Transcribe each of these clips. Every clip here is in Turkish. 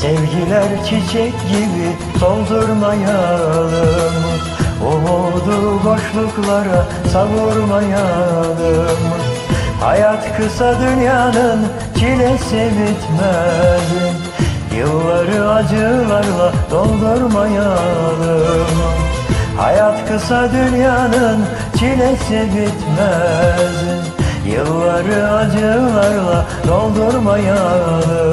Sevgiler çiçek gibi doldurmayalım Umudu boşluklara savurmayalım. Hayat kısa dünyanın çilesi bitmez. Yılları acılarla doldurmayalım. Hayat kısa dünyanın çilesi bitmez. Yılları acılarla doldurmayalım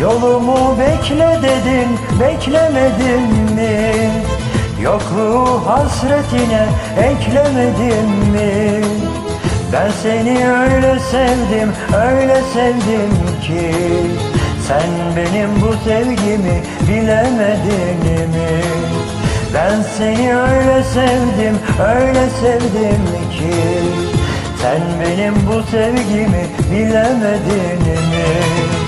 Yolumu bekle dedin, beklemedim mi? Yokluğu hasretine eklemedim mi? Ben seni öyle sevdim, öyle sevdim ki Sen benim bu sevgimi bilemedin mi? Ben seni öyle sevdim, öyle sevdim ki Sen benim bu sevgimi bilemedin mi?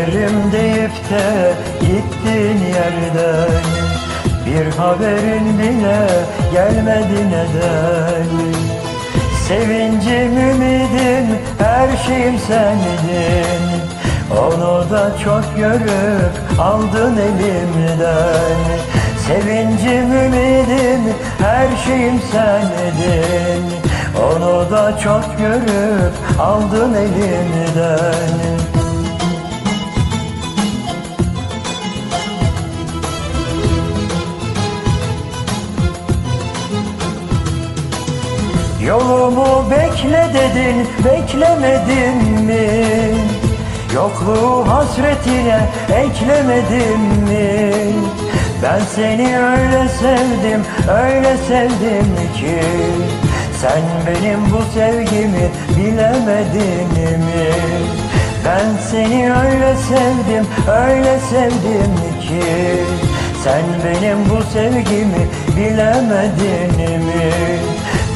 Dönerim deyip de gittin yerden. Bir haberin bile gelmedi neden. Sevincim, ümidim, her şeyim sendin. Onu da çok görüp aldın elimden. Sevincim, ümidim, her şeyim sendin. Onu da çok görüp aldın elimden Yolumu bekle dedin, beklemedin mi? Yokluğu hasretine eklemedim mi? Ben seni öyle sevdim, öyle sevdim ki Sen benim bu sevgimi bilemedin mi? Ben seni öyle sevdim, öyle sevdim ki Sen benim bu sevgimi bilemedin mi?